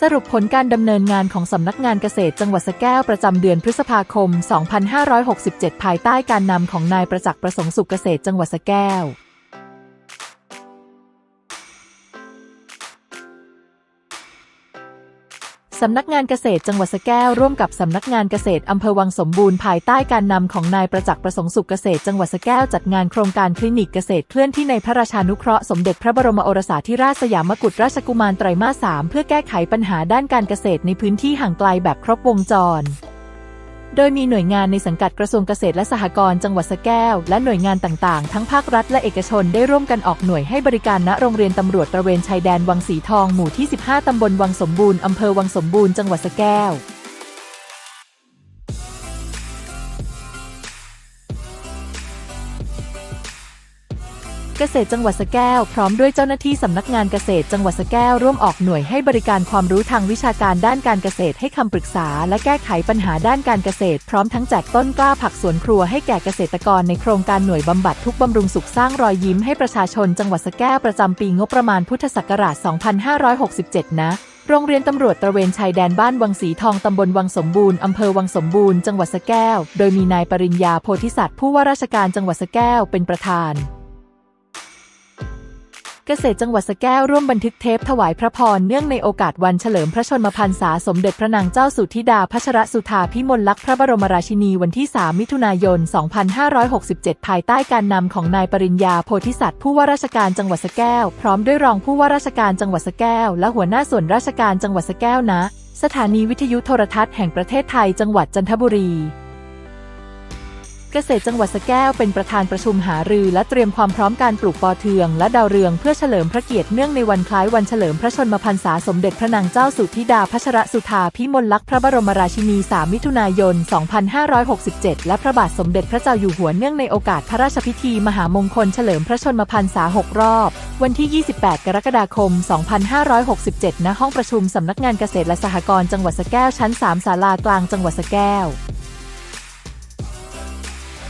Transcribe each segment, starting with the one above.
สรุปผลการดำเนินงานของสำนักงานเกษตรจังหวัดสแก้วประจำเดือนพฤษภาคม 2567 ภายใต้การนำของนายประจักษ์ประสงค์สุขเกษตรจังหวัดสแก้ว สำนักงานเกษตรจังหวัดสแก้วร่วมกับสำนักงานเกษตรอำเภอวังสมบูรณ์ภายใต้การนำของนายประจักษ์ประสงค์สุขเกษตรจังหวัดสแก้วจัดงานโครงการคลินิกเกษตรเคลื่อนที่ในพระราชานุเคราะห์สมเด็จพระบรมโอรสาธิราชสยามกุฎราชกุมารไตรมาสสามเพื่อแก้ไขปัญหาด้านการเกษตรในพื้นที่ห่างไกลแบบครบวงจร โดยมีหน่วยงานในสังกัดกระทรวงเกษตรและสหกรณ์จังหวัดสแก้ว และหน่วยงานต่างๆ ทั้งภาครัฐและเอกชนได้ร่วมกันออกหน่วยให้บริการณโรงเรียนตำรวจตระเวนชายแดนวังสีทองหมู่ที่ 15 ตำบลวังสมบูรณ์อำเภอวังสมบูรณ์จังหวัดสแก้ว เกษตรจังหวัดสแก้ว พร้อมด้วยเจ้าหน้าที่สำนักงานเกษตรจังหวัดสแก้วร่วมออกหน่วยให้บริการความรู้ทางวิชาการด้านการเกษตรให้คำปรึกษา และแก้ไขปัญหาด้านการเกษตร พร้อมทั้งแจกต้นกล้าผักสวนครัวให้แก่เกษตรกรในโครงการหน่วยบำบัดทุกบำรุงสุขสร้างรอยยิ้มให้ประชาชนจังหวัดสแก้วประจำปีงบประมาณพุทธศักราช 2567 นะโรงเรียนตำรวจตระเวนชายแดนบ้านวังสีทองตำบลวังสมบูรณ์อำเภอวังสมบูรณ์จังหวัดสแก้ว โดยมีนายปริญญาโพธิสัตว์ผู้ว่าราชการจังหวัดสแก้วเป็นประธาน เกษตรจังหวัดสแก้วร่วมบันทึกเทปถวายพระพรเนื่องในโอกาสวันเฉลิมพระชนมพรรษาสมเด็จพระนางเจ้าสุธิดาพัชรสุธาพิมลลักษณ์พระบรมราชินีวันที่ 3 มิถุนายน 2567 ภายใต้การนำของนายปริญญาโพธิสัตว์ผู้ว่าราชการจังหวัดสแก้ว พร้อมด้วยรองผู้ว่าราชการจังหวัดสแก้ว และหัวหน้าส่วนราชการจังหวัดสแก้วณสถานีวิทยุโทรทัศน์แห่งประเทศไทยจังหวัดจันทบุรี เกษตรจังหวัดสแก้วเป็นประธานประชุมหารือและเตรียมความพร้อมการปลูกปอเทือง และดาวเรืองเพื่อเฉลิมพระเกียรติเนื่องในวันคล้ายวันเฉลิมพระชนมพรรษาสมเด็จพระนางเจ้าสุธิดาพัชรสุธาพิมลลักษณ์พระบรมราชินี 3 มิถุนายน 2567 และพระบาทสมเด็จพระเจ้าอยู่หัวเนื่องในโอกาสพระราชพิธีมหามงคลเฉลิมพระชนมพรรษา 6 รอบ วันที่ 28 กรกฎาคม 2567 ณ ห้องประชุมสำนักงานเกษตรและสหกรณ์จังหวัดสแก้วชั้น 3 ศาลากลางจังหวัดสแก้ว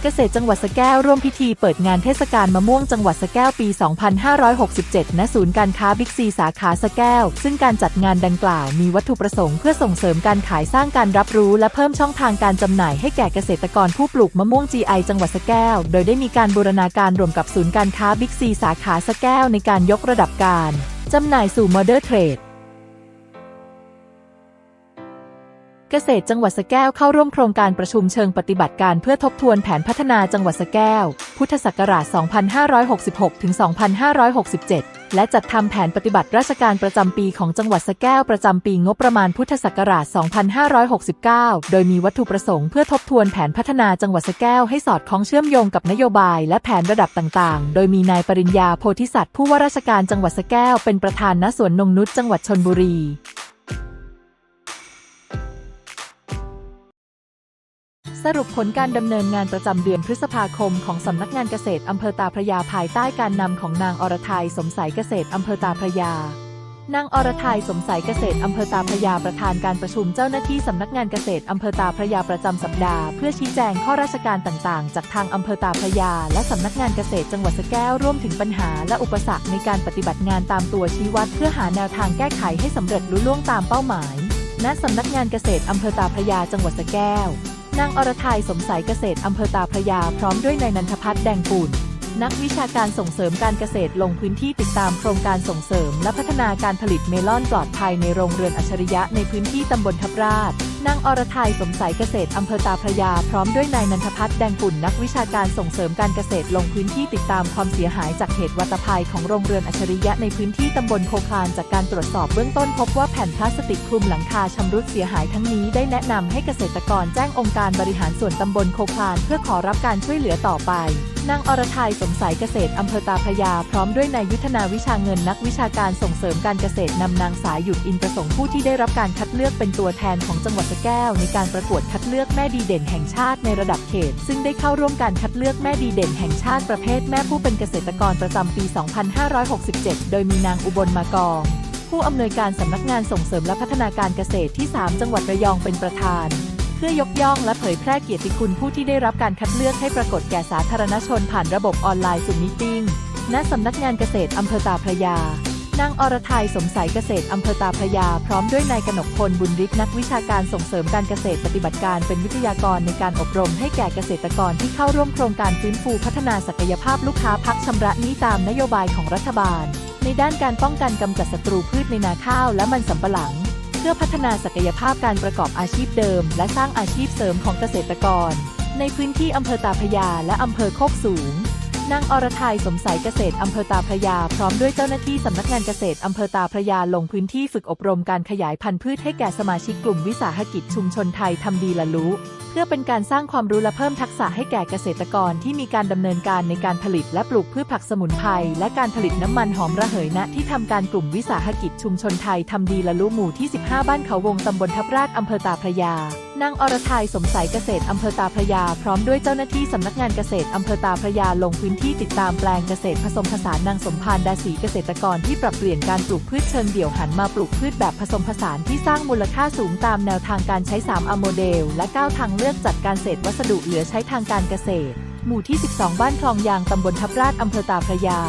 เกษตรจังหวัดสแก้วร่วมพิธีเปิดงานเทศกาลมะม่วงจังหวัดสแก้วปี 2567 ณ ศูนย์การค้าบิ๊กซีสาขาสแก้ว ซึ่งการจัดงานดังกล่าวมีวัตถุประสงค์เพื่อส่งเสริมการขายสร้างการรับรู้และเพิ่มช่องทางการจำหน่ายให้แก่เกษตรกรผู้ปลูกมะม่วง GI จังหวัดสแก้ว โดยได้มีการบูรณาการรวมกับศูนย์การค้าบิ๊กซีสาขาสแก้วในการยกระดับการจำหน่ายสู่ Modern Trade เเกษตรจังหวัดสแก้วเข้าร่วมโครงการประชุมเชิงปฏิบัติการเพื่อทบทวนแผนพัฒนาจังหวัดสแก้ว พุทธศักราช 2566 ถึง 2567 และจัดทำแผนปฏิบัติราชการประจำปีของจังหวัดสแก้วประจำปีงบประมาณพุทธศักราช 2569 โดยมีวัตถุประสงค์เพื่อทบทวนแผนพัฒนาจังหวัดสแก้วให้สอดคล้องเชื่อมโยงกับนโยบายและแผนระดับต่างๆ โดยมีนายปริญญาโพธิสัตว์ผู้ว่าราชการจังหวัดสแก้วเป็นประธานณสวนนงนุชจังหวัดชลบุรี สรุปผลการดำเนินงานประจำเดือนพฤษภาคมของสำนักงานเกษตรอำเภอตาพระยาภายใต้การนำของนางอรทัยสมสายเกษตรอำเภอตาพระยานางอรทัยสมสายเกษตรอำเภอตาพระยาประธานการประชุมเจ้าหน้าที่สำนักงานเกษตรอำเภอตาพระยาประจำสัปดาห์เพื่อชี้แจงข้อราชการต่างๆ จากทางอำเภอตาพระยา และสำนักงานเกษตรจังหวัดสแก้วร่วมถึงปัญหาและอุปสรรคในการปฏิบัติงานตามตัวชี้วัดเพื่อหาแนวทางแก้ไขให้สำเร็จลุล่วงตามเป้าหมาย ณสำนักงานเกษตรอำเภอตาพระยาจังหวัดสแก้ว นางอรทัยสมสายเกษตรอำเภอตาพระยาพร้อมด้วยนายนันทพัฒน์แดงปูนนักวิชาการส่งเสริมการเกษตรลงพื้นที่ติดตามโครงการส่งเสริม และพัฒนาการผลิตเมลอนปลอดภัยในโรงเรือนอัจฉริยะในพื้นที่ตำบลทับราช นางอรทัยสมสายเกษตรอำเภอตาพระยา พร้อมด้วยนายนันทพัฒน์แดงปุ่นนักวิชาการส่งเสริมการเกษตรลงพื้นที่ติดตามความเสียหายจากเหตุวัตภัยของโรงเรือนอัจฉริยะในพื้นที่ตำบลโคคลานจากการตรวจสอบเบื้องต้นพบว่าแผ่นพลาสติกคลุมหลังคาชำรุดเสียหายทั้งนี้ได้แนะนำให้เกษตรกรแจ้งองค์การบริหารส่วนตำบลโคคลานเพื่อขอรับการช่วยเหลือต่อไป นางอรทัยสมสายเกษตรอำเภอตาพยา พร้อมด้วยนายยุทธนาวิชาเงินนักวิชาการส่งเสริมการเกษตรนำนางสายหยุดอินประสงค์ผู้ที่ได้รับการคัดเลือกเป็นตัวแทนของจังหวัดสะแก้ว ในการประกวดคัดเลือกแม่ดีเด่นแห่งชาติในระดับเขต ซึ่งได้เข้าร่วมการคัดเลือกแม่ดีเด่นแห่งชาติประเภทแม่ผู้เป็นเกษตรกรประจำปี 2567 โดยมีนางอุบลมากองผู้อำนวยการสำนักงานส่งเสริมและพัฒนาการเกษตรที่ 3 จังหวัดระยองเป็นประธาน เพื่อยกย่องและเผยแพร่เกียรติคุณผู้ที่ได้รับการคัดเลือกให้ปรากฏแก่สาธารณชนผ่านระบบออนไลน์ซูมมิติ้งณสำนักงานเกษตรอำเภอตาพระยานางอรทัยสมสายเกษตรอำเภอตาพระยา พร้อมด้วยนายกนกพลบุญฤทธิ์นักวิชาการส่งเสริมการเกษตรปฏิบัติการเป็นวิทยากรในการอบรมให้แก่เกษตรกรที่เข้าร่วมโครงการฟื้นฟูพัฒนาศักยภาพลูกค้าพักชำระหนี้ตามนโยบายของรัฐบาล ในด้านการป้องกันกำจัดศัตรูพืชในนาข้าวและมันสำปะหลัง เพื่อพัฒนาศักยภาพการประกอบอาชีพเดิม และสร้างอาชีพเสริมของเกษตรกร ในพื้นที่อำเภอตาพยาและอำเภอโคกสูงนางอรทัยสมสายเกษตรอำเภอตาพระยาพร้อมด้วยเจ้าหน้าที่สำนักงานเกษตรอำเภอตาพระยาลงพื้นที่ฝึกอบรมการขยายพันธุ์พืชให้แก่สมาชิกกลุ่มวิสาหกิจชุมชนไทยทำดีละลุ พื่อเป็นการสร้างความรู้และเพิ่มทักษะให้แก่เกษตรกรที่มีการดำเนินการในการผลิตและปลูกพืชผักสมุนไพรและการผลิตน้ำมันหอมระเหยณที่ทำการกลุ่มวิสาหกิจชุมชนไทยทำดีละลุหมู่ที่ 15 บ้านเขาวงตำบลทับราชอำเภอตาพระยานางอรทัยสมสายเกษตรอำเภอตาพระยา พร้อมด้วยเจ้าหน้าที่สำนักงานเกษตรอำเภอตาพระยาลงพื้นที่ติดตามแปลงเกษตรผสมผสานนางสมพานดาสีเกษตรกรที่ปรับเปลี่ยนการปลูกพืชเชิงเดี่ยวหันมาปลูกพืชแบบผสมผสานที่สร้างมูลค่าสูงตามแนวทางการใช้3อโมเดล และ9ทางเลือกือกจัดการเศษวัสดุเหลือใช้ทางการเกษตร หมู่ที่ 12 บ้านคลองยางตำบลทับราชอำเภอตาพระยา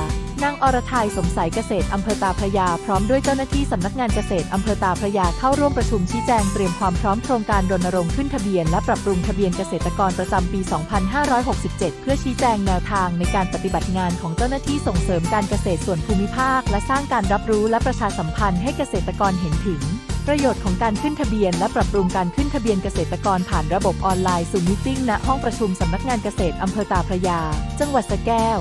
นางอรทัยสมสายเกษตรอำเภอตาพระยา พร้อมด้วยเจ้าหน้าที่สำนักงานเกษตรอำเภอตาพระยาเข้าร่วมประชุมชี้แจงเตรียมความพร้อมโครงการรณรงค์ขึ้นทะเบียน และปรับปรุงทะเบียนเกษตรกรประจำปี 2567 เพื่อชี้แจงแนวทางในการปฏิบัติงานของเจ้าหน้าที่ส่งเสริมการเกษตรส่วนภูมิภาค และสร้างการรับรู้และประชาสัมพันธ์ให้เกษตรกรเห็นถึง ประโยชน์ของการขึ้นทะเบียน และปรับปรุงการขึ้นทะเบียนเกษตรกรผ่านระบบออนไลน์ซูมมิติ้งณห้องประชุมสำนักงานเกษตรอำเภอตาพระยา จังหวัดสะแก้ว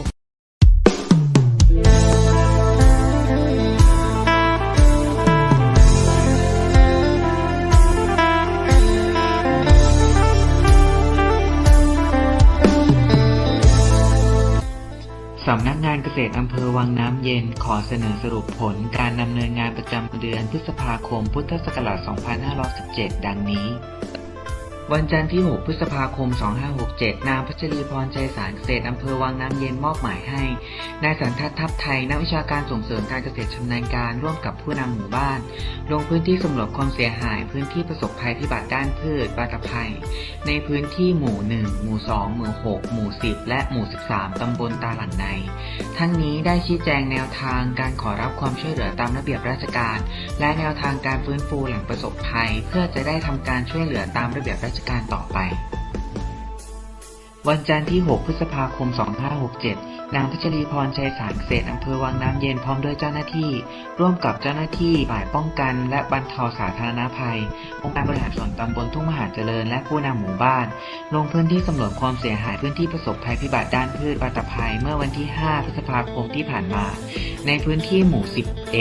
ำนักงานเกษตรอำเภอวังน้ำเย็นขอเสนอสรุปผลการดำเนินงานประจำเดือนพฤษภาคมพุทธศักราช 2517 ดังนี้ วันจันทร์ที่ 6 พฤษภาคม 2567 นางพัชรีพรใจสารเกษตรอำเภอวังน้ำเย็นมอบหมายให้ นายสันทัศน์ทัพไทย นักวิชาการส่งเสริมการเกษตรชำนาญการร่วมกับผู้นำหมู่บ้าน ลงพื้นที่สำรวจความเสียหาย พื้นที่ประสบภัยพิบัติด้านพืชบาตภัยในพื้นที่หมู่ 1 หมู่ 2 หมู่ 6 หมู่ 10 และหมู่ 13 ตำบลตาหลังใน ทั้งนี้ได้ชี้แจงแนวทางการขอรับความช่วยเหลือตามระเบียบราชการ และแนวทางการฟื้นฟูหลังประสบภัย เพื่อจะได้ทำการช่วยเหลือตามระเบียบราชการต่อไป วันจันทร์ที่ 6 พฤษภาคม 2567 นางพัชรีพรชัยสารเกษตรอำเภอวังน้ำเย็นพร้อมด้วยเจ้าหน้าที่ ร่วมกับเจ้าหน้าที่ฝ่ายป้องกัน และบรรเทาสาธารณภัย องค์การบริหารส่วนตำบลทุ่งมหาเจริญและผู้นำหมู่บ้าน ลงพื้นที่สำรวจความเสียหายพื้นที่ประสบภัยพิบัติด้านพืชบาตภัยเมื่อวันที่ 5 พฤษภาคมที่ผ่านมา ในพื้นที่หมู่ 11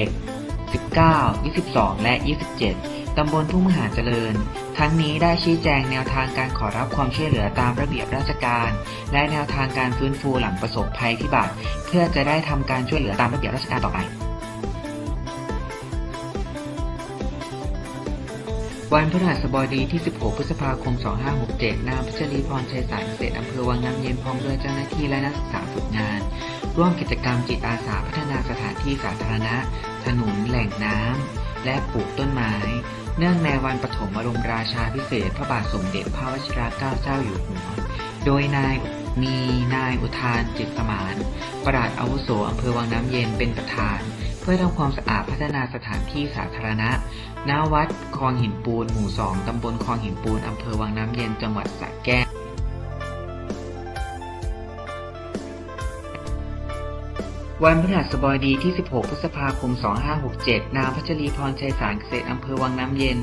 19 22 และ 27 ตำบลทุ่งมหาเจริญ ทั้งนี้ได้ชี้แจงแนวทางการขอรับความช่วยเหลือตามระเบียบราชการ และแนวทางการฟื้นฟูหลังประสบภัยพิบัติ เพื่อจะได้ทำการช่วยเหลือตามระเบียบราชการต่อไปวันพฤหัสบดีที่ 16 พฤษภาคม 2567 นางพัชรีพรชัยสารเกษตรอำเภอวังน้ำเย็นพร้อมด้วยเจ้าหน้าที่และนักศึกษาฝึกงาน ร่วมกิจกรรมจิตอาสาพัฒนาสถานที่สาธารณะ ถนนแหล่งน้ำ และปลูกต้นไม้ เนื่องในวันปฐมบรมราชาพิเศษพระบาทสมเด็จพระวชิรเกล้าเจ้าอยู่หัว โดยนายมีนายอุทานจิตสมานปราดอาวุโสอำเภอวังน้ำเย็นเป็นประธาน เพื่อทำความสะอาดพัฒนาสถานที่สาธารณะณวัดคลองหินปูนหมู่2ตำบลคลองหินปูนอำเภอวังน้ำเย็นจังหวัดสระแก้ว วันพฤหัสบดีที่ 16 พฤษภาคม 2567 นางพัชรีพรชัยสารเกษตรอำเภอวังน้ำเย็น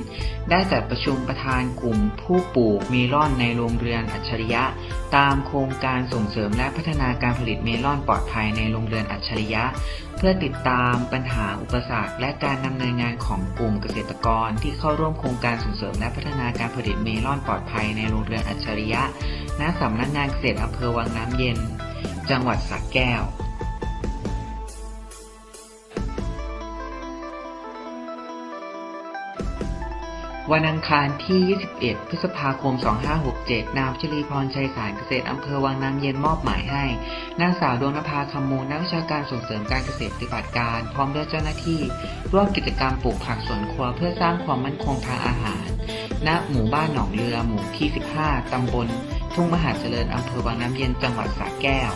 ได้จัดประชุมประธานกลุ่มผู้ปลูกเมลอนในโรงเรือนอัจฉริยะ ตามโครงการส่งเสริมและพัฒนาการผลิตเมลอนปลอดภัยในโรงเรือนอัจฉริยะ เพื่อติดตามปัญหาอุปสรรค และการดำเนินงานของกลุ่มเกษตรกร ที่เข้าร่วมโครงการส่งเสริมและพัฒนาการผลิตเมลอนปลอดภัยในโรงเรือนอัจฉริยะ ณ สำนักงานเกษตรอำเภอวังน้ำเย็น จังหวัดสระแก้ว วันอังคารที่ 21 พฤษภาคม 2567 นางพัชรีพรชัยสารเกษตรอำเภอวังน้ำเย็นมอบหมายให้ นางสาวดวงนภาคำมูลนักวิชาการส่งเสริมการเกษตรปฏิบัติการ พร้อมด้วยเจ้าหน้าที่ ร่วมกิจกรรมปลูกผักสวนครัวเพื่อสร้างความมั่นคงทางอาหาร ณ หมู่บ้านหนองเรือ หมู่ที่ 15 ตำบล ทุ่งมหาเจริญอำเภอวังน้ำเย็น จังหวัดสระแก้ว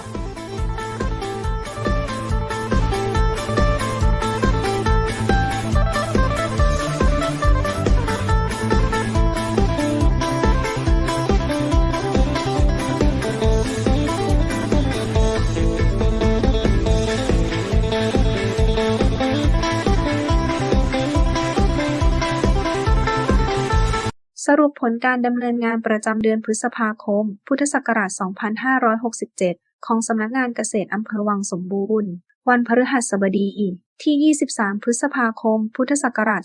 ผลการดำเนินงานประจำเดือนพฤษภาคม พุทธศักราช 2567 ของสำนักงานเกษตรอำเภอวังสมบูรณ์ วันพฤหัสบดีที่ 23 พฤษภาคม พุทธศักราช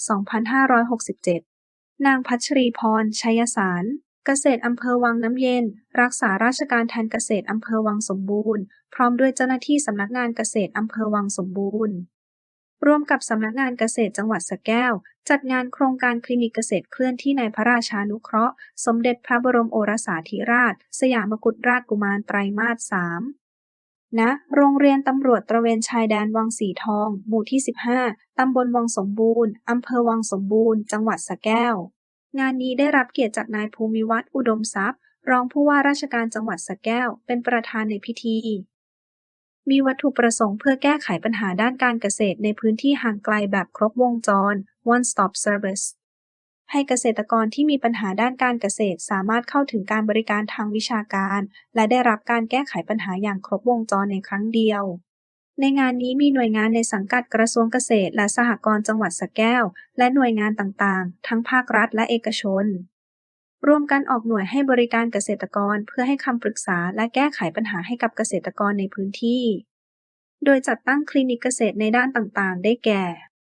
2567 นางพัชรีพร ชัยสาร เกษตรอำเภอวังน้ำเย็น รักษาราชการแทนเกษตรอำเภอวังสมบูรณ์ พร้อมด้วยเจ้าหน้าที่สำนักงานเกษตรอำเภอวังสมบูรณ์ ร่วมกับสำนักงานเกษตรจังหวัดสะแก้ว จัดงานโครงการคลินิกเกษตรเคลื่อนที่ในพระราชานุเคราะห์ สมเด็จพระบรมโอรสาธิราช สยามกุฎราชกุมารไตรมาสสามณโรงเรียนตำรวจตระเวนชายแดนวังสีทอง หมู่ที่ 15 ตำบลวังสมบูรณ์ อำเภอวังสมบูรณ์ จังหวัดสระแก้ว งานนี้ได้รับเกียรติจากนายภูมิวัฒน์อุดมทรัพย์ รองผู้ว่าราชการจังหวัดสระแก้ว เป็นประธานในพิธี มีวัตถุประสงค์เพื่อแก้ไขปัญหาด้านการเกษตรในพื้นที่ห่างไกลแบบครบวงจร one stop service ให้เกษตรกรที่มีปัญหาด้านการเกษตรสามารถเข้าถึงการบริการทางวิชาการ และได้รับการแก้ไขปัญหาอย่างครบวงจรในครั้งเดียว ในงานนี้มีหน่วยงานในสังกัดกระทรวงเกษตร และสหกรณ์จังหวัดสระแก้ว และหน่วยงานต่างๆ ทั้งภาครัฐและเอกชน รวมกันออกหน่วยให้บริการเกษตรกรเพื่อให้คำปรึกษาและแก้ไขปัญหาให้กับเกษตรกรในพื้นที่ โดยจัดตั้งคลินิกเกษตรในด้านต่างๆ ได้แก่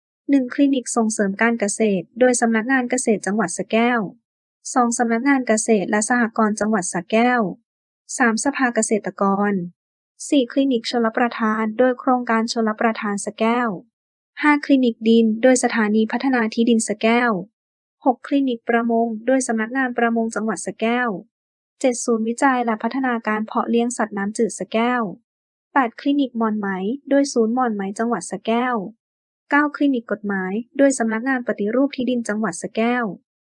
1. คลินิกส่งเสริมการเกษตร โดยสำนักงานเกษตรจังหวัดสแก้ว 2. สำนักงานเกษตรและสหกรณ์จังหวัดสแก้ว 3. สภาเกษตรกร 4. คลินิกชลประทาน โดยโครงการชลประทานสแก้ว 5. คลินิกดิน โดยสถานีพัฒนาที่ดินสแก้ว 6. คลินิกประมง โดยสำนักงานประมงจังหวัดสแก้ว 7. ศูนย์วิจัยและพัฒนาการเพาะเลี้ยงสัตว์น้ำจืดสแก้ว 8. คลินิกมอนไหม โดยศูนย์มอนไหมจังหวัดสแก้ว 9. คลินิกกฎหมาย โดยสำนักงานปฏิรูปที่ดินจังหวัดสแก้ว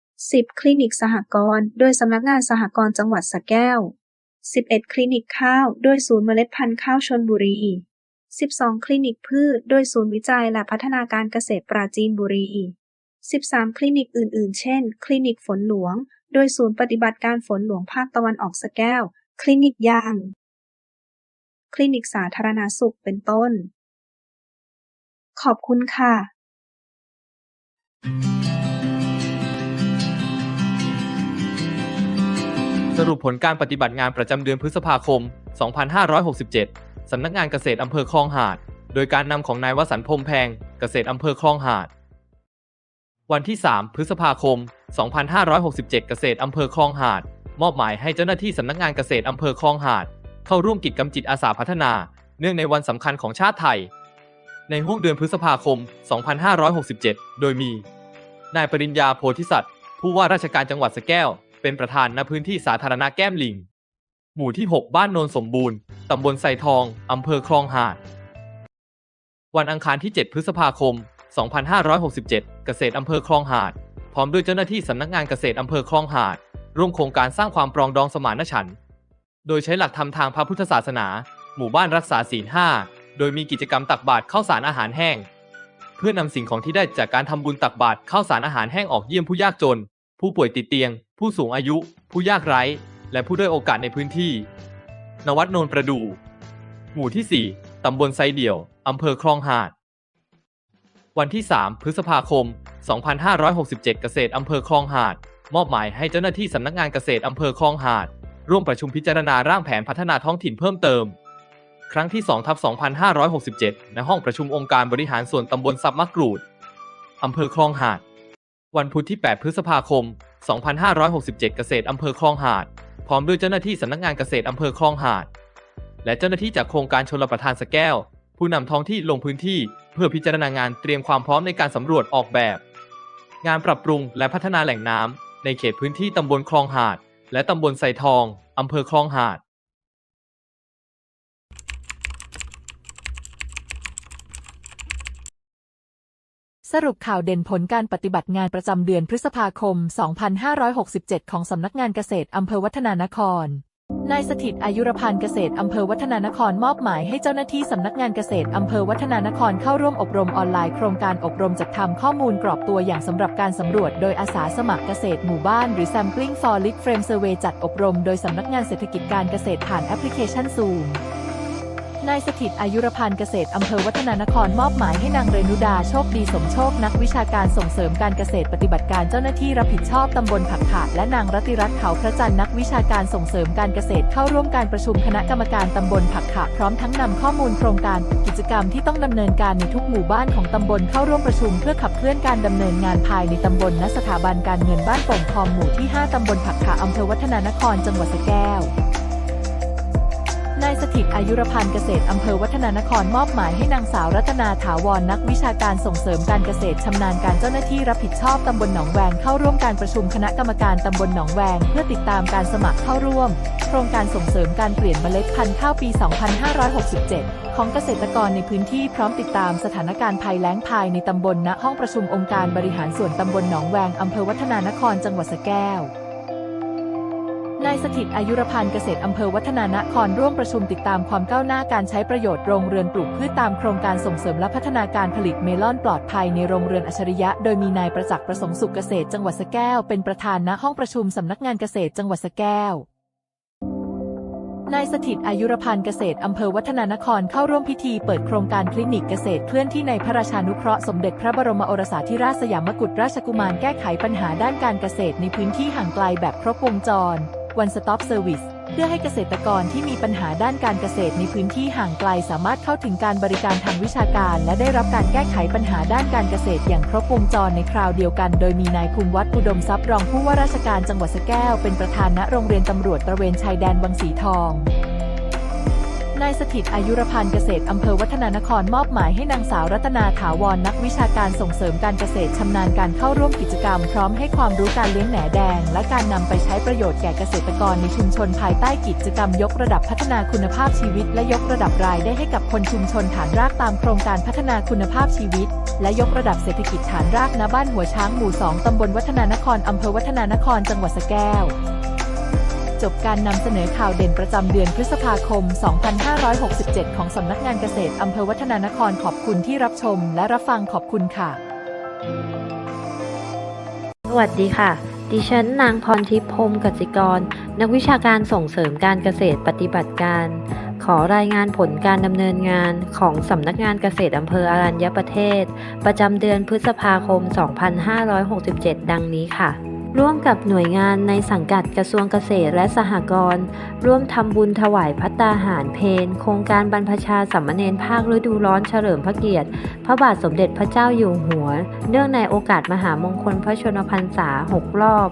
10. คลินิกสหกรณ์ โดยสำนักงานสหกรณ์จังหวัดสแก้ว 11. คลินิกข้าว โดยศูนย์เมล็ดพันธุ์ข้าวชนบุรี 12. คลินิกพืช โดยศูนย์วิจัยและพัฒนาการเกษตรปราจีนบุรี 13. คลินิกอื่น ๆ เช่น คลินิกฝนหลวง โดยศูนย์ปฏิบัติการฝนหลวงภาคตะวันออกสะแก้ว คลินิกยาง คลินิกสาธารณสุข เป็นต้น ขอบคุณค่ะ สรุปผลการปฏิบัติงานประจำเดือนพฤษภาคม 2567 สำนักงานเกษตรอำเภอคลองหาด โดยการนำของนายวสันต์พรมแพง เกษตรอำเภอคลองหาด วันที่ 3 พฤษภาคม 2567 เกษตรอำเภอคลองหาด มอบหมายให้เจ้าหน้าที่สำนักงานเกษตรอำเภอคลองหาด เข้าร่วมกิจกรรมจิตอาสาพัฒนา เนื่องในวันสำคัญของชาติไทย ในห่วงเดือนพฤษภาคม 2567 โดยมี นายปริญญาโพธิสัตว์ ผู้ว่าราชการจังหวัดสแก้ว เป็นประธานณพื้นที่สาธารณะแก้มลิง หมู่ที่ 6 บ้านโนนสมบูรณ์ตำบลไซทองอำเภอคลองหาด วันอังคารที่ 7 พฤษภาคม 2567 เกษตรอำเภอคลองหาด พร้อมด้วยเจ้าหน้าที่สำนักงานเกษตรอำเภอคลองหาด ร่วมโครงการสร้างความปรองดองสมานฉันท์โดยใช้หลักธรรมทางพระพุทธศาสนา หมู่บ้านรักษาศีลห้าโดยมีกิจกรรมตักบาตรข้าวสารอาหารแห้ง เพื่อนำสิ่งของที่ได้จากการทำบุญตักบาตรข้าวสารอาหารแห้งออกเยี่ยมผู้ยากจน ผู้ป่วยติดเตียง ผู้สูงอายุ ผู้ยากไร้ และผู้ด้อยโอกาสในพื้นที่ นวัดโนนประดูหมู่ที่ 4 ตำบลไซเดี่ยว อำเภอคลองหาด วันที่ 3 พฤษภาคม 2567 เกษตรอำเภอคลองหาด มอบหมายให้เจ้าหน้าที่สำนักงานเกษตรอำเภอคลองหาด ร่วมประชุมพิจารณาร่างแผนพัฒนาท้องถิ่นเพิ่มเติม ครั้งที่2ทับ2567 ณ ห้องประชุมองค์การบริหารส่วนตำบลซับมะกรูดอำเภอคลองหาด วันพุธที่ 8 พฤษภาคม 2567 เกษตรอำเภอคลองหาด พร้อมด้วยเจ้าหน้าที่สำนักงานเกษตรอำเภอคลองหาด และเจ้าหน้าที่จากโครงการชลประทานสแก้ว ผู้นำท้องที่ลงพื้นที่ เพื่อพิจารณางานเตรียมความพร้อมในการสำรวจออกแบบ งานปรับปรุงและพัฒนาแหล่งน้ำในเขตพื้นที่ตำบลคลองหาด และตำบลไซทองอำเภอคลองหาดสรุปข่าวเด่นผลการปฏิบัติงานประจำเดือนพฤษภาคม 2567 ของสำนักงานเกษตรอำเภอวัฒนานคร นายสถิตอายุรพันธ์เกษตรอำเภอวัฒนานครมอบหมายให้เจ้าหน้าที่สำนักงานเกษตรอำเภอวัฒนานครเข้าร่วมอบรมออนไลน์โครงการอบรมจัดทำข้อมูลกรอบตัวอย่างสำหรับการสำรวจโดยอาสาสมัครเกษตรหมู่บ้านหรือ Sampling for Lead Frame Survey จัดอบรมโดยสำนักงานเศรษฐกิจการเกษตรผ่านแอปพลิเคชัน Zoom นายสถิตอายุรพันธ์เกษตรอำเภอวัฒนานครมอบหมายให้นางเรนุดาโชคดีสมโชคนักวิชาการส่งเสริมการเกษตรปฏิบัติการเจ้าหน้าที่รับผิดชอบตำบลผักขาดและนางรัติรัตน์เขาพระจันทร์นักวิชาการส่งเสริมการเกษตรเข้าร่วมการประชุมคณะกรรมการตำบลผักขาดพร้อมทั้งนำข้อมูลโครงการกิจกรรมที่ต้องดำเนินการในทุกหมู่บ้านของตำบลเข้าร่วมประชุมเพื่อขับเคลื่อนการดำเนินงานภายในตำบลณสถาบันการเงินบ้านโป่งทองหมู่ที่ 5ตำบลผักขาอำเภอวัฒนานครจังหวัดสระแก้ว ถิตอายุรพันธ์เกษตรอำเภอวัฒนานครมอบหมายให้นางสาวรัตนาถาวรนักวิชาการส่งเสริมการเกษตรชำนาญการเจ้าหน้าที่รับผิดชอบตำบลหนองแวงเข้าร่วมการประชุมคณะกรรมการตำบลหนองแวง เพื่อติดตามการสมัครเข้าร่วม โครงการส่งเสริมการเปลี่ยนเมล็ดพันธุ์ข้าวปี 2567 ของเกษตรกรในพื้นที่พร้อมติดตามสถานการณ์ภัยแล้งภายในตำบลณห้องประชุมองค์การบริหารส่วนตำบลหนองแวงอำเภอวัฒนานครจังหวัดสระแก้ว นายสถิตอายุรพันธ์เกษตรอำเภอวัฒนานครร่วมประชุมติดตามความก้าวหน้าการใช้ประโยชน์โรงเรือนปลูกพืชตามโครงการส่งเสริมและพัฒนาการผลิตเมลอนปลอดภัยในโรงเรือนอัจฉริยะ โดยมีนายประจักษ์ประสงค์สุขเกษตรจังหวัดสแก้วเป็นประธานณห้องประชุมสำนักงานเกษตรจังหวัดสแก้วนายสถิตอายุรพันธ์เกษตร อำเภอวัฒนานครเข้าร่วมพิธีเปิดโครงการคลินิกเกษตรเคลื่อนที่ในพระราชานุเคราะห์สมเด็จพระบรมโอรสาธิราชสยามกุฎราชกุมารแก้ไขปัญหาด้านการเกษตรในพื้นที่ห่างไกลแบบครบวงจร One Stop Service เพื่อให้เกษตรกรที่มีปัญหาด้านการเกษตรในพื้นที่ห่างไกลสามารถเข้าถึงการบริการทางวิชาการ และได้รับการแก้ไขปัญหาด้านการเกษตรอย่างครบวงจรในคราวเดียวกัน โดยมีนายภูมิวัฒน์อุดมทรัพย์รองผู้ว่าราชการจังหวัดสแก้วเป็นประธานณโรงเรียนตำรวจตระเวนชายแดนวังสีทอง นายสถิตอายุรพันธ์เกษตรอำเภอวัฒนานครมอบหมายให้นางสาวรัตนาถาวรนักวิชาการส่งเสริมการเกษตรชำนาญการเข้าร่วมกิจกรรม พร้อมให้ความรู้การเลี้ยงแหนแดง และการนำไปใช้ประโยชน์แก่เกษตรกรในชุมชนภายใต้กิจกรรมยกระดับพัฒนาคุณภาพชีวิต และยกระดับรายได้ให้กับคนชุมชนฐานรากตามโครงการพัฒนาคุณภาพชีวิต และยกระดับเศรษฐกิจฐานรากณบ้านหัวช้างหมู่ 2 ตำบลวัฒนานครอำเภอวัฒนานครจังหวัดสแก้ว จบการนำเสนอข่าวเด่นประจำเดือนพฤษภาคม 2567 ของสำนักงานเกษตรอำเภอวัฒนานครขอบคุณที่รับชมและรับฟังขอบคุณค่ะ สวัสดีค่ะ ดิฉันนางพรทิพย์พรมกสิกร นักวิชาการส่งเสริมการเกษตรปฏิบัติการ ขอรายงานผลการดำเนินงานของสำนักงานเกษตรอำเภออรัญญประเทศ ประจำเดือนพฤษภาคม 2567 ดังนี้ค่ะ ร่วมกับหน่วยงานในสังกัดกระทรวงเกษตรและสหกรณ์ร่วมทำบุญถวายพัตตาหารเพนโครงการบรรพชาสัมมเนรภาคฤดูร้อนเฉลิมพระเกียรติ พระบาทสมเด็จพระเจ้าอยู่หัว เนื่องในโอกาสมหามงคลพระชนมพรรษา 6 รอบ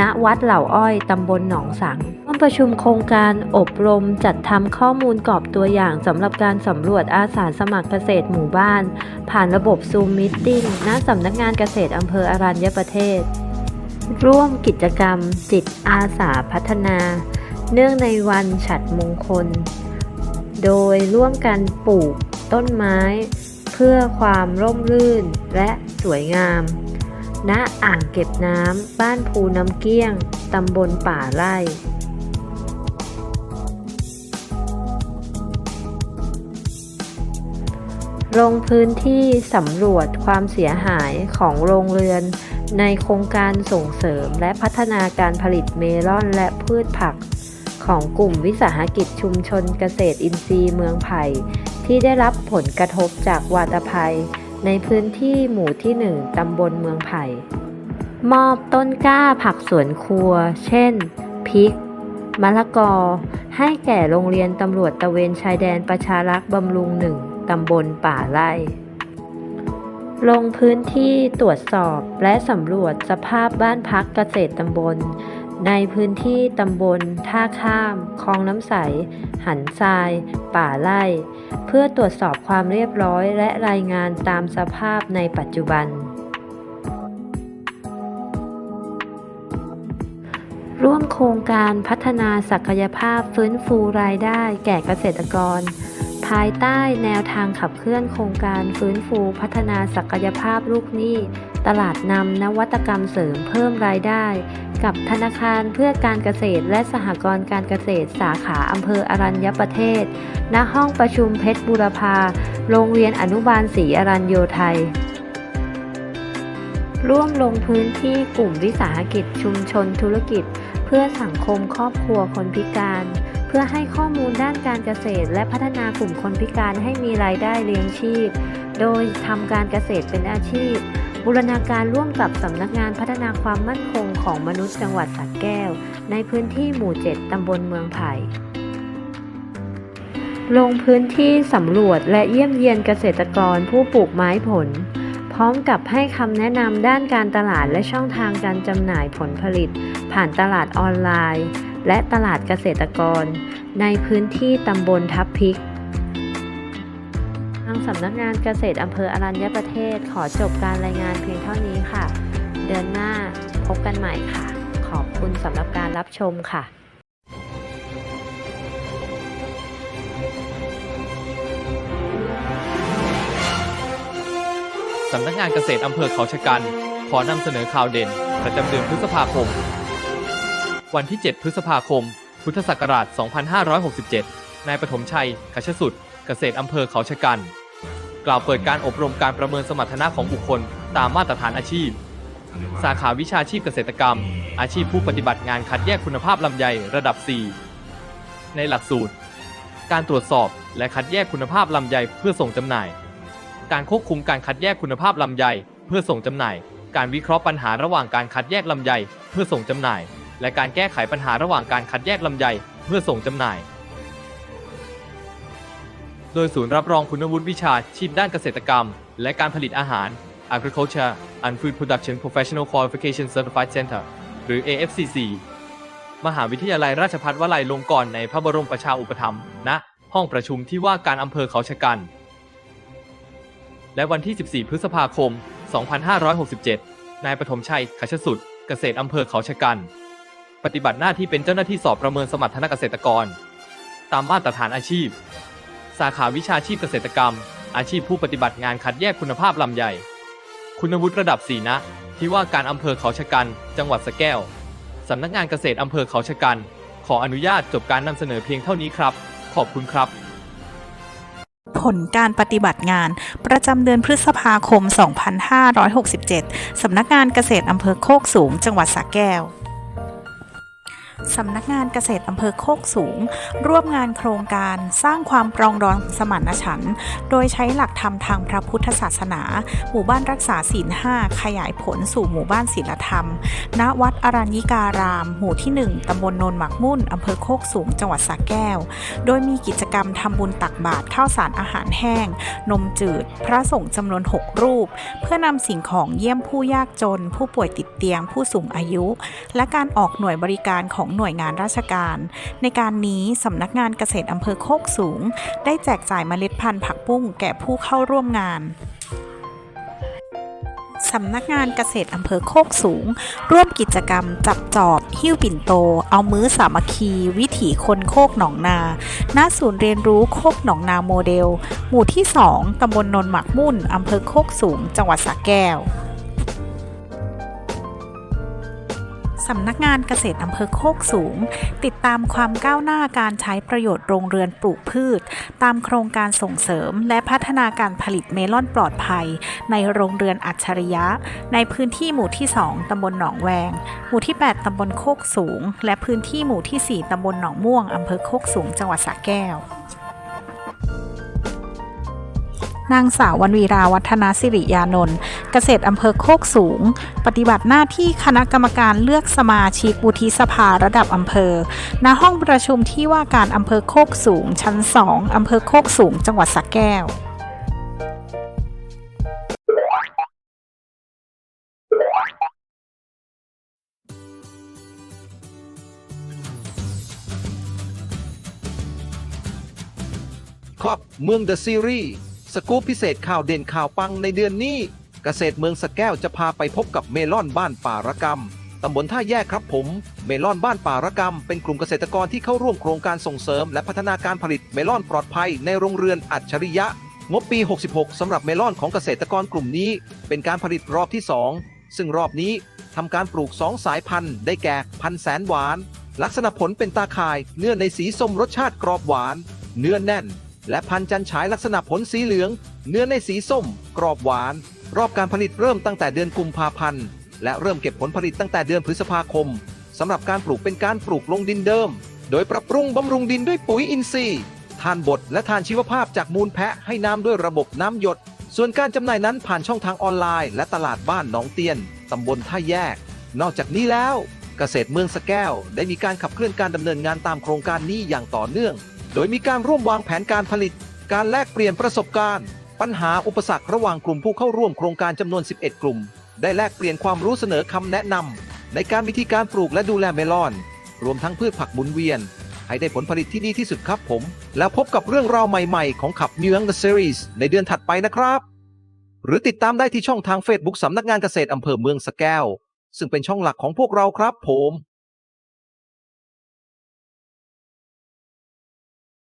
ณวัดเหล่าอ้อยตำบลหนองสังร่วมประชุมโครงการอบรมจัดทำข้อมูลกรอบตัวอย่างสำหรับการสำรวจอาสาสมัครเกษตรหมู่บ้าน ผ่านระบบซูมมิทติ้งณสำนักงานเกษตรอำเภออรัญญประเทศ ร่วมกิจกรรมจิตอาสาพัฒนา เนื่องในวันฉัตรมงคล โดยร่วมกันปลูกต้นไม้ เพื่อความร่มรื่นและสวยงาม ณ อ่างเก็บน้ำบ้านภูน้ำเกี้ยง ตำบลป่าไร่ลงพื้นที่สำรวจความเสียหายของโรงเรือน ในโครงการส่งเสริมและพัฒนาการผลิตเมลอนและพืชผัก ของกลุ่มวิสาหกิจชุมชนเกษตรอินทรีย์เมืองไผ่ที่ได้รับผลกระทบจากวาตภัย ในพื้นที่หมู่ที่ 1 ตำบลเมืองไผ่ มอบต้นกล้าผักสวนครัว เช่น พริก มะละกอ ให้แก่โรงเรียนตำรวจตะเวนชายแดนประชารักษ์บำรุงหนึ่งตำบลป่าไร่ ลงพื้นที่ตรวจสอบและสำรวจสภาพบ้านพักเกษตรตำบล ในพื้นที่ตำบล ท่าข้าม คลองน้ำใส หันทราย ป่าไร่ เพื่อตรวจสอบความเรียบร้อยและรายงานตามสภาพในปัจจุบัน ร่วมโครงการพัฒนาศักยภาพฟื้นฟูรายได้แก่เกษตรกร ภายใต้แนวทางขับเคลื่อนโครงการฟื้นฟูพัฒนาศักยภาพลูกหนี้ ตลาดนำนวัตกรรมเสริมเพิ่มรายได้ กับธนาคารเพื่อการเกษตรและสหกรณ์การเกษตรสาขาอำเภออรัญญประเทศ ณ ห้องประชุมเพชรบูรพา โรงเรียนอนุบาลศรีอรัญโยไทยร่วมลงพื้นที่กลุ่มวิสาหกิจชุมชนธุรกิจ เพื่อสังคมครอบครัวคนพิการ เพื่อให้ข้อมูลด้านการเกษตร และพัฒนากลุ่มคนพิการให้มีรายได้เลี้ยงชีพ โดยทำการเกษตรเป็นอาชีพ บูรณาการร่วมกับสำนักงานพัฒนาความมั่นคงของมนุษย์จังหวัดสระแก้ว ในพื้นที่หมู่ 7 ตำบลเมืองไผ่ลงพื้นที่สำรวจและเยี่ยมเยียนเกษตรกรผู้ปลูกไม้ผล พร้อมกับให้คำแนะนำด้านการตลาดและช่องทางการจำหน่ายผลผลิต ผ่านตลาดออนไลน์ และตลาดเกษตรกร ในพื้นที่ตำบลทับพิกทางสำนักงานเกษตรอำเภออรัญญประเทศ ขอจบการรายงานเพียงเท่านี้ค่ะ เดือนหน้าพบกันใหม่ค่ะ ขอบคุณสำหรับการรับชมค่ะสำนักงานเกษตรอำเภอเขาชะกัน ขอนำเสนอข่าวเด่น ประจำเดือนพฤษภาคม วันที่ 7 พฤษภาคม พุทธศักราช 2567 นายปฐมชัยขชสุด เกษตรอำเภอเขาชะกัน กล่าวเปิดการอบรมการประเมินสมรรถนะของบุคคล ตามมาตรฐานอาชีพ สาขาวิชาชีพเกษตรกรรม อาชีพผู้ปฏิบัติงานคัดแยกคุณภาพลำไยระดับ 4 ในหลักสูตร การตรวจสอบและคัดแยกคุณภาพลำไยเพื่อส่งจำหน่าย การควบคุมการคัดแยกคุณภาพลำไยเพื่อส่งจำหน่าย การวิเคราะห์ปัญหาระหว่างการคัดแยกลำไยเพื่อส่งจำหน่าย และการแก้ไขปัญหาระหว่างการคัดแยกลำไยเพื่อส่งจำหน่าย โดยศูนย์รับรองคุณวุฒิวิชาชีพด้านเกษตรกรรม และการผลิตอาหาร Agriculture and Food Production Professional Qualification Certified Center หรือ AFCC มหาวิทยาลัยราชภัฏวลัยลงกรณ์ในพระบรมประชาอุปถัมภ์ณห้องประชุมที่ว่าการอำเภอเขาชะกัน และวันที่ 14 พฤษภาคม 2567 นายปฐมชัยขชสุด เกษตรอำเภอเขาชะกัน ปฏิบัติหน้าที่เป็นเจ้าหน้าที่สอบประเมินสมรรถนะเกษตรกร ตามมาตรฐานอาชีพ สาขาวิชาชีพเกษตรกรรม อาชีพผู้ปฏิบัติงานคัดแยกคุณภาพลำไยคุณวุฒิระดับ4นะ ที่ว่าการอำเภอเขาชะกัน จังหวัดสะแก้วสำนักงานเกษตรอำเภอเขาชะกัน ขออนุญาตจบการนำเสนอเพียงเท่านี้ครับ ขอบคุณครับ ผลการปฏิบัติงาน ประจำเดือนพฤษภาคม 2567 สำนักงานเกษตรอำเภอโคกสูง จังหวัดสระแก้ว สำนักงานเกษตรอำเภอโคกสูง ร่วมงานโครงการสร้างความปรองดองสมานฉันท์โดยใช้หลักธรรมทางพระพุทธศาสนา หมู่บ้านรักษาศีลห้าขยายผลสู่หมู่บ้านศีลธรรม ณวัดอรัญญิการาม หมู่ที่ 1 ตำบลโนนหมักมุ่นอำเภอโคกสูงจังหวัดสระแก้ว โดยมีกิจกรรมทำบุญตักบาตรข้าวสารอาหารแห้ง นมจืด พระสงฆ์จำนวน 6 รูป เพื่อนำสิ่งของเยี่ยมผู้ยากจน ผู้ป่วยติดเตียง ผู้สูงอายุ และการออกหน่วยบริการของหน่วยงานราชการ ในการนี้สำนักงานเกษตรอำเภอโคกสูง ได้แจกจ่ายเมล็ดพันธุ์ผักบุ้งแก่ผู้เข้าร่วมงานสำนักงานเกษตรอำเภอโคกสูง ร่วมกิจกรรมจับจอบ หิ้วปิ่นโต เอามื้อสามัคคี วิถีคนโคกหนองนาณศูนย์เรียนรู้โคกหนองนาโมเดล หมู่ที่ 2 ตำบลนนหมักมุ่น อำเภอโคกสูง จังหวัดสระแก้ว สำนักงานเกษตรอำเภอโคกสูง ติดตามความก้าวหน้าการใช้ประโยชน์โรงเรือนปลูกพืช ตามโครงการส่งเสริม และพัฒนาการผลิตเมลอนปลอดภัย ในโรงเรือนอัจฉริยะ ในพื้นที่หมู่ที่ 2 ตำบลหนองแวง หมู่ที่ 8 ตำบลโคกสูง และพื้นที่หมู่ที่ 4 ตำบลหนองม่วงอำเภอโคกสูง จังหวัดสระแก้ว นางสาววันวีราวัฒนาสิริยานนท์เกษตรอำเภอโคกสูง ปฏิบัติหน้าที่คณะกรรมการเลือกสมาชิกวุฒิสภาระดับอำเภอ ณ ห้องประชุมที่ว่าการอำเภอโคกสูง ชั้น 2อำเภอโคกสูง จังหวัดสระแก้วครับเมืองเดอะซีรีส์ สกู๊ปพิเศษข่าวเด่นข่าวปังในเดือนนี้ เกษตรเมืองสะแก้วจะพาไปพบกับเมลอนบ้านป่าระกำตำบลท่าแยกครับผม เมลอนบ้านป่าระกำเป็นกลุ่มเกษตรกรที่เข้าร่วมโครงการส่งเสริม และพัฒนาการผลิตเมลอนปลอดภัยในโรงเรือนอัจฉริยะ งบปี 66 สำหรับเมลอนของเกษตรกรกลุ่มนี้ เป็นการผลิตรอบที่ 2 ซึ่งรอบนี้ทำการปลูก 2 สายพันธุ์ ได้แก่พันธุ์แสนหวาน ลักษณะผลเป็นตาข่าย เนื้อในสีส้มรสชาติกรอบหวาน เนื้อแน่น และพันจันฉายลักษณะผลสีเหลือง เนื้อในสีส้ม กรอบหวาน รอบการผลิตเริ่มตั้งแต่เดือนกุมภาพันธ์ และเริ่มเก็บผลผลิตตั้งแต่เดือนพฤษภาคมสำหรับการปลูกเป็นการปลูกลงดินเดิม โดยปรับปรุงบำรุงดินด้วยปุ๋ยอินทรีย์ทานบดและทานชีวภาพจากมูลแพะให้น้ำด้วยระบบน้ำหยด ส่วนการจำหน่ายนั้นผ่านช่องทางออนไลน์ และตลาดบ้านหนองเตียนตำบลท่าแยก นอกจากนี้แล้ว เกษตรเมืองสแก้ว ได้มีการขับเคลื่อนการดำเนินงานตามโครงการนี้อย่างต่อเนื่อง ดยมีการร่วมวางแผนการผลิต การแลกเปลี่ยนประสบการณ์ ปัญหาอุปสรรคระหว่างกลุ่มผู้เข้าร่วมโครงการจำนวน 11 กลุ่ม ได้แลกเปลี่ยนความรู้เสนอคำแนะนำในการวิธีการปลูกและดูแลเมลอน รวมทั้งพืชผักหมุนเวียน ให้ได้ผลผลิตที่ดีที่สุดครับผม แล้วพบกับเรื่องราวใหม่ๆ ของขับ New Young The Series ในเดือนถัดไปนะครับ หรือติดตามได้ที่ช่องทาง Facebook สำนักงานเกษตรอำเภอเมืองสแก้วซึ่งเป็นช่องหลักของพวกเราครับผม